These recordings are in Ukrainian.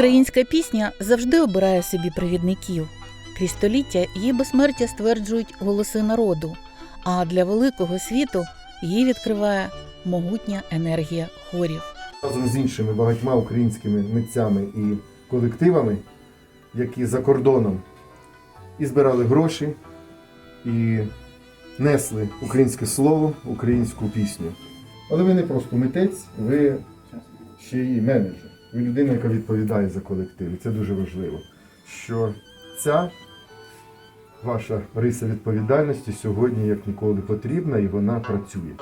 Українська пісня завжди обирає собі провідників. Крізь століття її безсмертя стверджують голоси народу, а для великого світу її відкриває могутня енергія хорів. разом з іншими багатьма українськими митцями і колективами, які за кордоном і збирали гроші, і несли українське слово, українську пісню. Але ви не просто митець, ви ще й менеджер. Ви людина, яка відповідає за колектив. І це дуже важливо. Що ця ваша риса відповідальності сьогодні як ніколи потрібна і вона працює.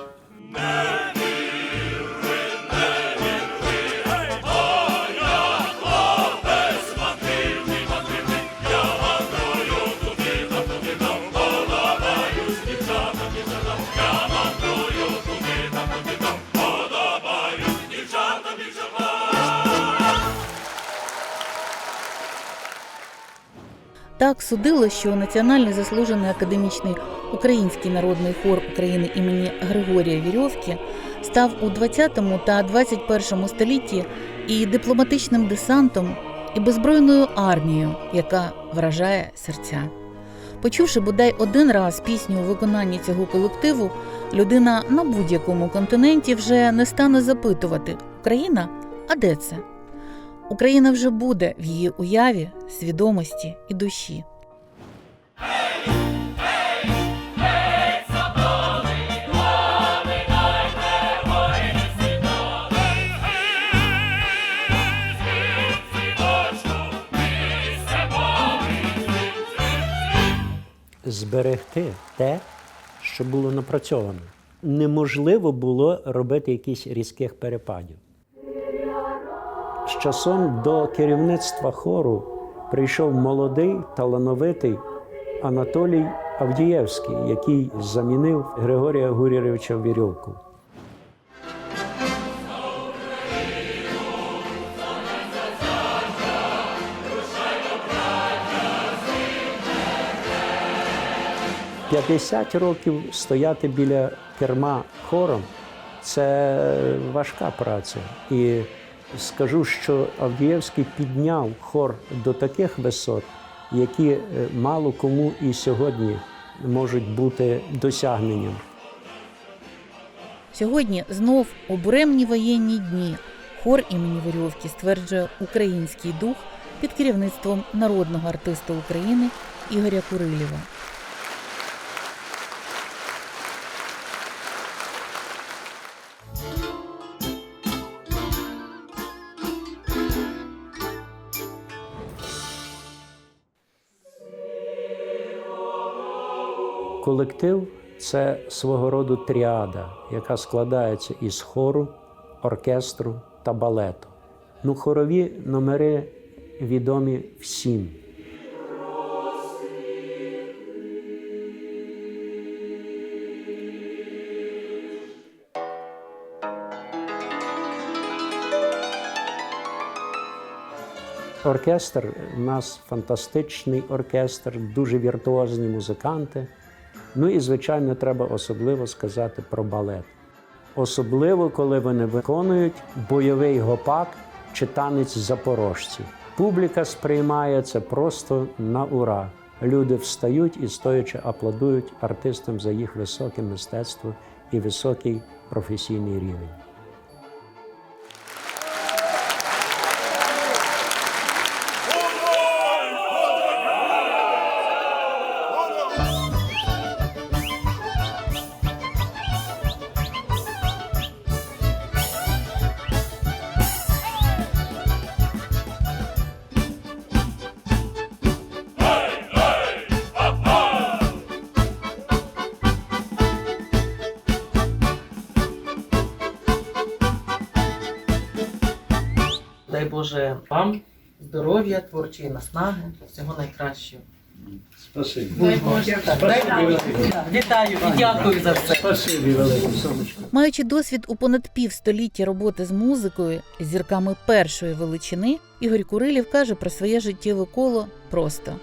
Так судило, що Національний заслужений академічний український народний хор України імені Григорія Вірьовки став у 20 та 21 столітті і дипломатичним десантом, і беззбройною армією, яка вражає серця. Почувши бодай один раз пісню у виконанні цього колективу, людина на будь-якому континенті вже не стане запитувати Україна? А де це? Україна вже буде в її уяві, свідомості і душі. зберегти те, що було напрацьовано. Неможливо було робити якісь різких перепадів. З часом до керівництва хору прийшов молодий, талановитий Анатолій Авдієвський, який замінив Григорія Гурєровича Вірьовку. – 50 років стояти біля керма хором це важка праця. І скажу, що Авдієвський підняв хор до таких висот, які е, мало кому і сьогодні можуть бути досягненням. Сьогодні знов у воєнні дні хор імені Вирьовки стверджує український дух під керівництвом народного артиста України Ігоря Курилєва. Колектив це свого роду тріада, яка складається із хору, оркестру та балету. Ну, хорові номери відомі всім. Оркестр у нас фантастичний оркестр, дуже віртуозні музиканти. Ну і, звичайно, треба особливо сказати про балет. Особливо, коли вони виконують бойовий гопак чи танець запорожців. Публіка сприймає це просто на ура. Люди встають і стоячи аплодують артистам за їх високе мистецтво і високий професійний рівень. Дай Боже вам здоров'я, творчої наснаги, всього найкращого. Спасибі. Дай Боже. Так, дай Боже. Вітаю і дякую за все. Спасибі, велике сонечко. Маючи досвід у понад півстоліття роботи з музикою з зірками першої величини, Ігор Курилів каже про своє життєве коло просто: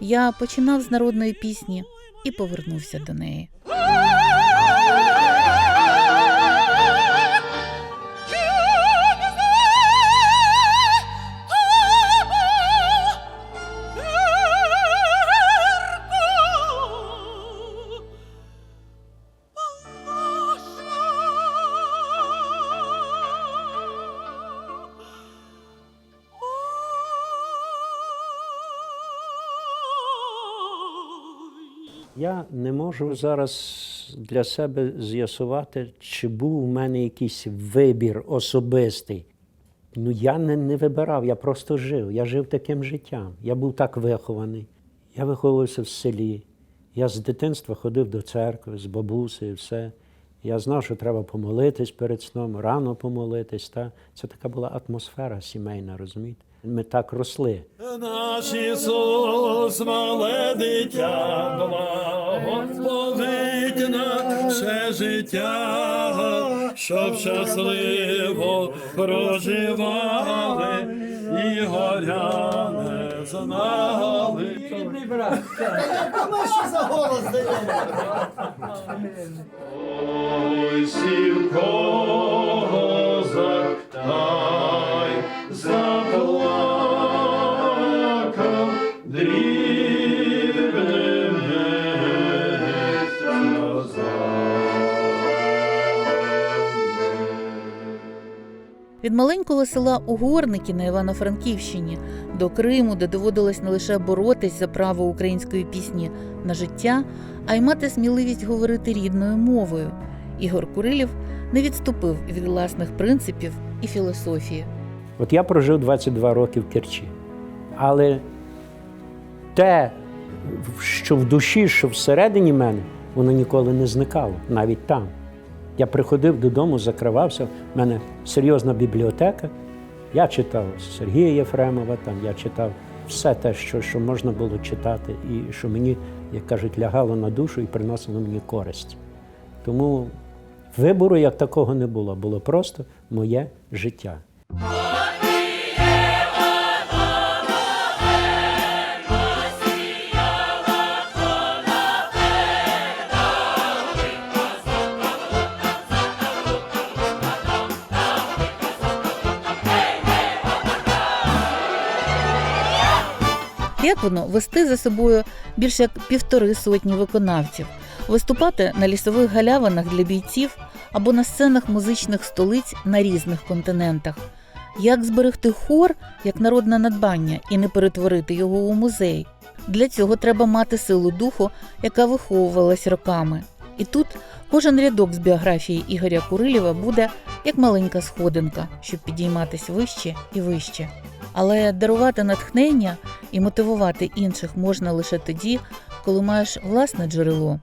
я починав з народної пісні і повернувся до неї. Я не можу зараз для себе з'ясувати, чи був у мене якийсь вибір особистий. Ну, я не, не вибирав, я просто жив. Я жив таким життям. Я був так вихований. Я виховувався в селі. Я з дитинства ходив до церкви, з бабусею, все. Я знав, що треба помолитись перед сном, рано помолитись. Та? Це така була атмосфера сімейна, розумієте? Ми так росли. Наш Ісус, мале дитя, благословить наше життя, щоб щасливо проживали і горя не знали. Ой, сів козак, та й заплакав Від маленького села Угорники на Івано-Франківщині до Криму, де доводилось не лише боротись за право української пісні на життя, а й мати сміливість говорити рідною мовою. Ігор Курилів не відступив від власних принципів і філософії. От я прожив 22 роки в Керчі. Але те, що в душі, що всередині мене, воно ніколи не зникало, навіть там. Я приходив додому, закривався, в мене серйозна бібліотека. Я читав Сергія Єфремова, там я читав все те, що, що можна було читати, і що мені, як кажуть, лягало на душу і приносило мені користь. Тому вибору як такого не було, було просто моє життя. Як воно вести за собою більше як півтори сотні виконавців, виступати на лісових галявинах для бійців або на сценах музичних столиць на різних континентах? Як зберегти хор як народне надбання і не перетворити його у музей? Для цього треба мати силу духу, яка виховувалась роками. І тут кожен рядок з біографії Ігоря Курилєва буде як маленька сходинка, щоб підійматись вище і вище. Але дарувати натхнення і мотивувати інших можна лише тоді, коли маєш власне джерело.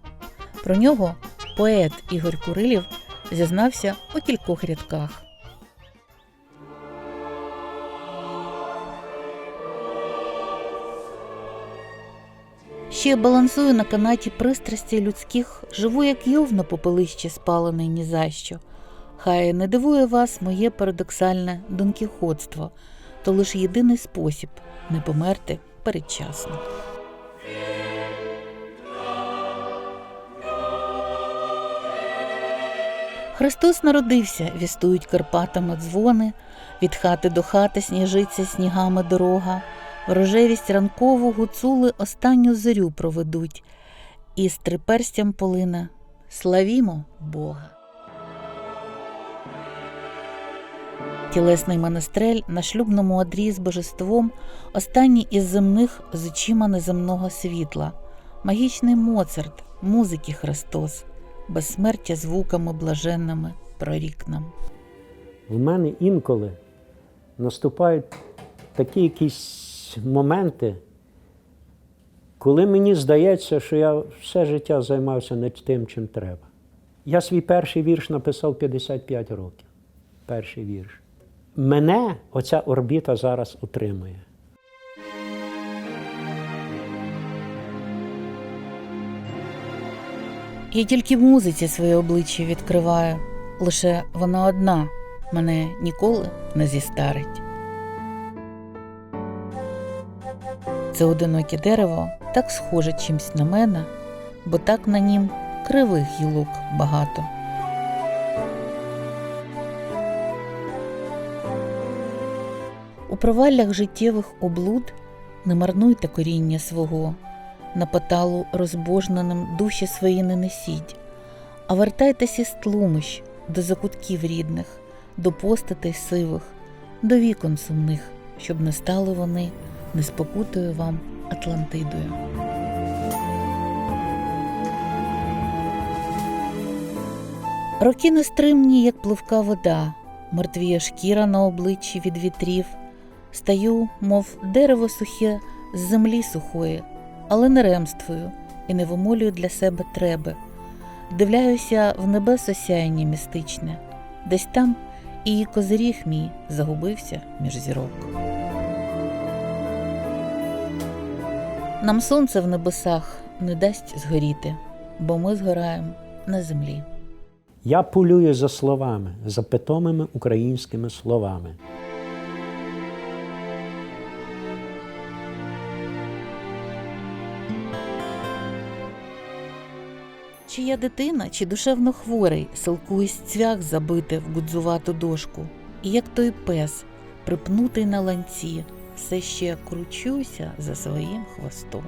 Про нього поет Ігор Курилів зізнався у кількох рядках. Ще балансую на канаті пристрасті людських, живу, як йов на попелищі спалений ні за що. Хай не дивує вас моє парадоксальне донкіходство, то лише єдиний спосіб не померти передчасно. Христос народився, вістують Карпатами дзвони, від хати до хати сніжиться снігами дорога, рожевість ранкову гуцули останню зорю проведуть, і з триперстям полина славімо Бога. Тілесний монастрель на шлюбному одрі з божеством, останній із земних з очима неземного світла, магічний Моцарт, музики Христос, безсмертя звуками блаженними прорік нам. В мене інколи наступають такі якісь моменти, коли мені здається, що я все життя займався не тим, чим треба. Я свій перший вірш написав 55 років. Перший вірш. Мене оця орбіта зараз утримує. Я тільки в музиці своє обличчя відкриваю, лише вона одна мене ніколи не зістарить. Це одиноке дерево так схоже чимсь на мене, бо так на нім кривих гілок багато. У проваллях життєвих облуд не марнуйте коріння свого, на поталу розбожнаним душі свої не несіть, а вертайтеся з тлумищ до закутків рідних, до постатей сивих, до вікон сумних, щоб не стали вони неспокутою вам Атлантидою. Роки нестримні, як пливка вода, мертвіє шкіра на обличчі від вітрів. Стаю, мов дерево сухе з землі сухої, але не ремствую і не вимолюю для себе треби. Дивляюся в небес осяяння містичне, десь там і козиріг мій загубився між зірок. Нам сонце в небесах не дасть згоріти, бо ми згораємо на землі. Я полюю за словами, за питомими українськими словами. Чи я дитина, чи душевно хворий, силкуюсь цвях забити в гудзувату дошку, і як той пес, припнутий на ланці, все ще кручуся за своїм хвостом.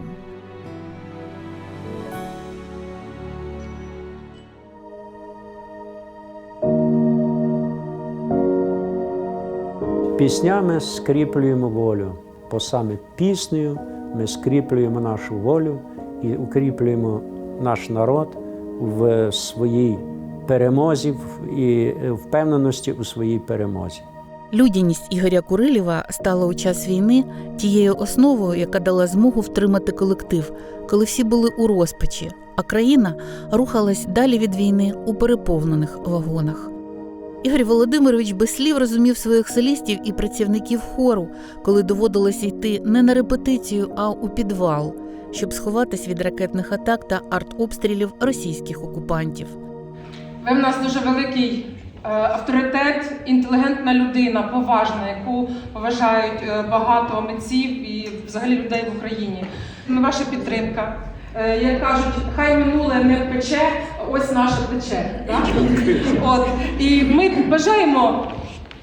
Піснями скріплюємо волю, бо саме піснею ми скріплюємо нашу волю і укріплюємо наш народ в своїй перемозі і впевненості у своїй перемозі. Людяність Ігоря Курилєва стала у час війни тією основою, яка дала змогу втримати колектив, коли всі були у розпачі, а країна рухалась далі від війни у переповнених вагонах. Ігор Володимирович без слів розумів своїх солістів і працівників хору, коли доводилося йти не на репетицію, а у підвал, щоб сховатись від ракетних атак та артобстрілів російських окупантів. Ви в нас дуже великий е, авторитет, інтелігентна людина, поважна, яку поважають е, багато митців і взагалі людей в Україні. Ну, Ваша підтримка. Е, Як кажуть, хай минуле не пече, ось наше пече. От. І ми бажаємо,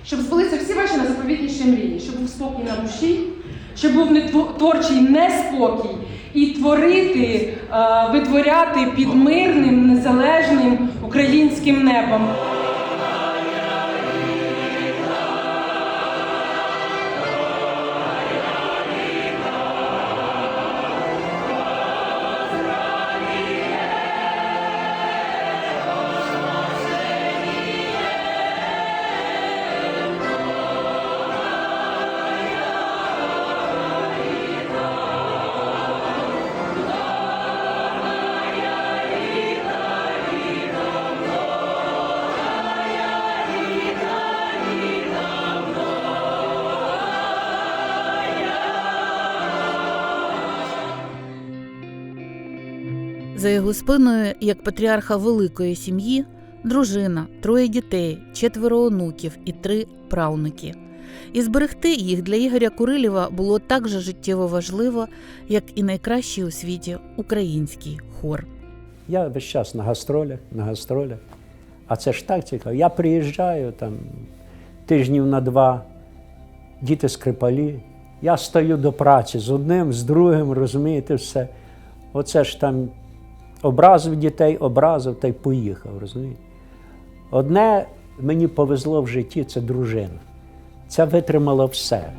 щоб збулися всі ваші найзаповітніші мрії, щоб був спокій на душі, щоб був не творчий неспокій, і творити, е, витворяти під мирним, незалежним українським небом. За його спиною, як патріарха великої сім'ї, дружина, троє дітей, четверо онуків і три правнуки. І зберегти їх для Ігоря Курилєва було так же життєво важливо, як і найкращий у світі український хор. Я весь час на гастролях, на гастролях. А це ж так цікаво. Я приїжджаю там тижнів на два, діти скрипалі. Я стою до праці з одним, з другим, розумієте, все. Оце ж там образив дітей, образив та й поїхав, розумієте? Одне мені повезло в житті це дружина. Це витримала все.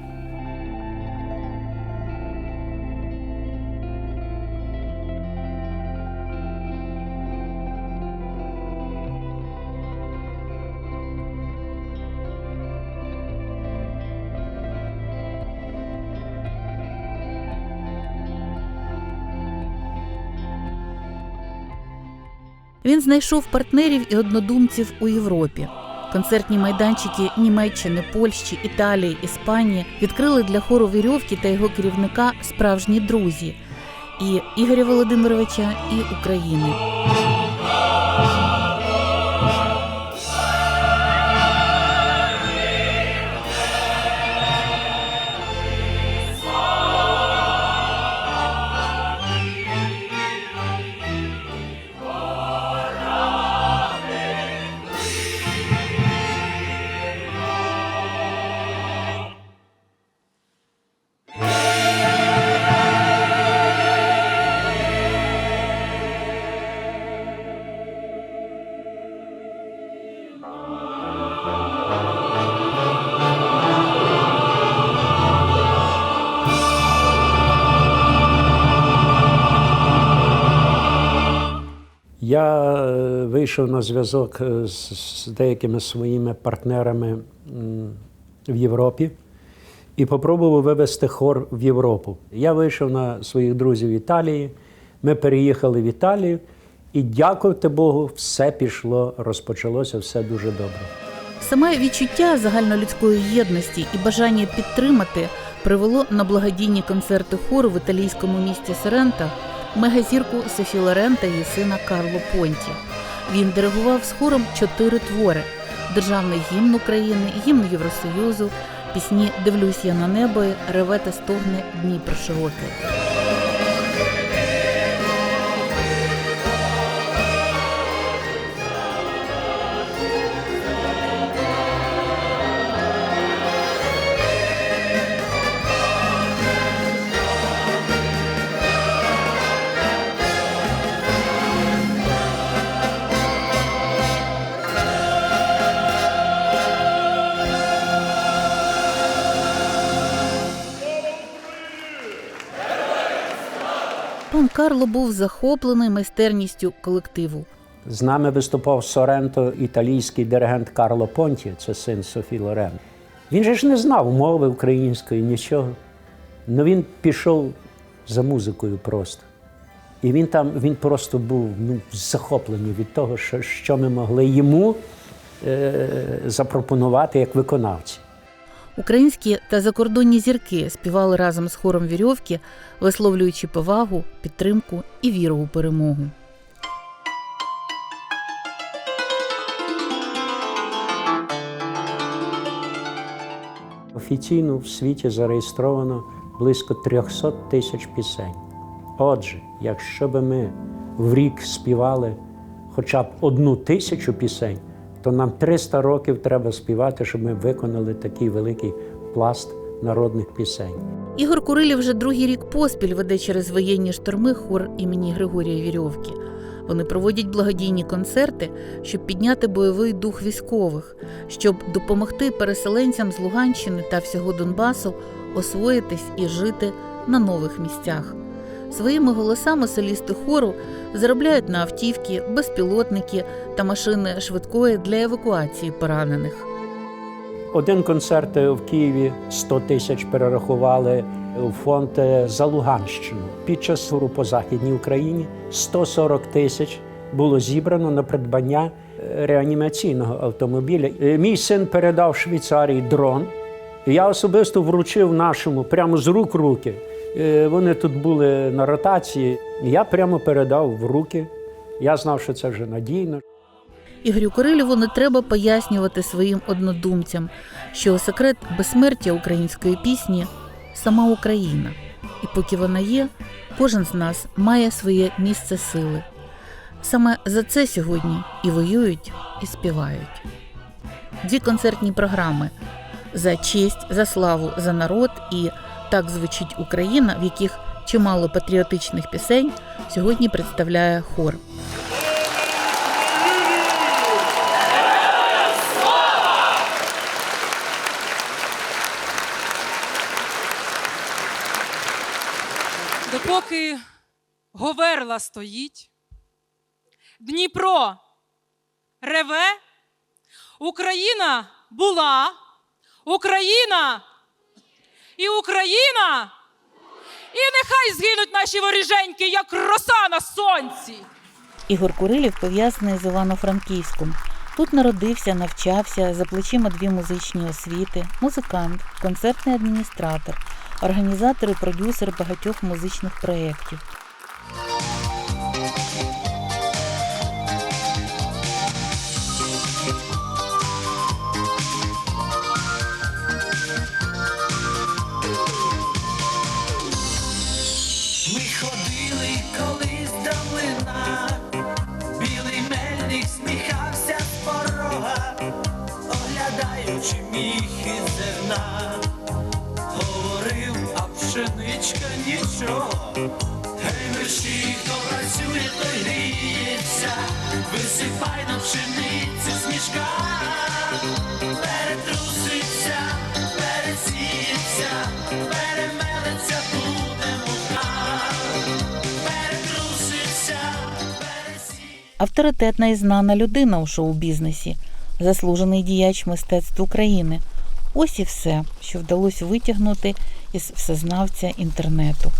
Він знайшов партнерів і однодумців у Європі. Концертні майданчики Німеччини, Польщі, Італії, Іспанії відкрили для хору Вірьовки та його керівника справжні друзі і Ігоря Володимировича, і України. Я е, вийшов на зв'язок е, з, деякими своїми партнерами в Європі і попробував вивести хор в Європу. Я вийшов на своїх друзів в Італії. Ми переїхали в Італію, і дякувати Богу, все пішло, розпочалося все дуже добре. Саме відчуття загальнолюдської єдності і бажання підтримати привело на благодійні концерти хору в італійському місті Сорента мегазірку Софі Лорен та її сина Карло Понті. Він диригував з хором чотири твори: державний гімн України, гімн Євросоюзу, пісні Дивлюсь я на небо, реве та стогне Дніпро широкий. Карло був захоплений майстерністю колективу. З нами виступав Соренто, італійський диригент Карло Понті, це син Софі Лорен. Він же ж не знав мови української, нічого. Ну він пішов за музикою просто. І він там він просто був ну, захоплений від того, що, що ми могли йому е, запропонувати як виконавці. Українські та закордонні зірки співали разом з хором вірьовки, висловлюючи повагу, підтримку і віру у перемогу. Офіційно в світі зареєстровано близько 300 тисяч пісень. Отже, якщо би ми в рік співали хоча б одну тисячу пісень, то нам 300 років треба співати, щоб ми виконали такий великий пласт народних пісень. Ігор Курилів вже другий рік поспіль веде через воєнні шторми хор імені Григорія Вірьовки. Вони проводять благодійні концерти, щоб підняти бойовий дух військових, щоб допомогти переселенцям з Луганщини та всього Донбасу освоїтись і жити на нових місцях. Своїми голосами солісти хору заробляють на автівки, безпілотники та машини швидкої для евакуації поранених. Один концерт в Києві 100 тисяч перерахували у фонд е, за Луганщину. Під час туру по Західній Україні 140 тисяч було зібрано на придбання е, реанімаційного автомобіля. Е, Мій син передав Швейцарії дрон. Я особисто вручив нашому прямо з рук руки. Е, Вони тут були на ротації. Я прямо передав в руки. Я знав, що це вже надійно. Ігорю Кирилєву не треба пояснювати своїм однодумцям, що секрет безсмертя української пісні сама Україна. І поки вона є, кожен з нас має своє місце сили. Саме за це сьогодні і воюють, і співають. Дві концертні програми за честь, за славу, за народ і так звучить Україна, в яких чимало патріотичних пісень сьогодні представляє хор. Допоки Говерла стоїть, Дніпро реве, Україна була, Україна і Україна, і нехай згинуть наші воріженьки, як роса на сонці. Ігор Курилів пов'язаний з Івано-Франківськом. Тут народився, навчався, за плечима дві музичні освіти, музикант, концертний адміністратор, організатор і продюсер багатьох музичних проєктів. Авторитетна і знана людина у шоу-бізнесі, заслужений діяч мистецтв України. Ось і все, що вдалося витягнути із всезнавця інтернету.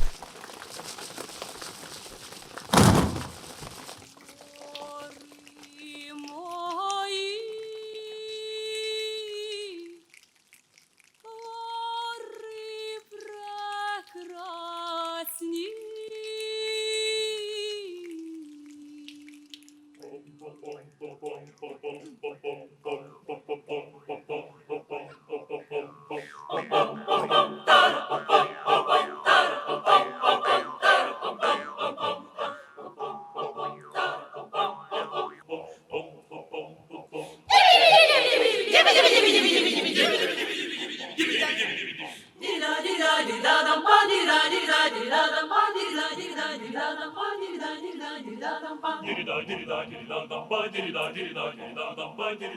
Ой,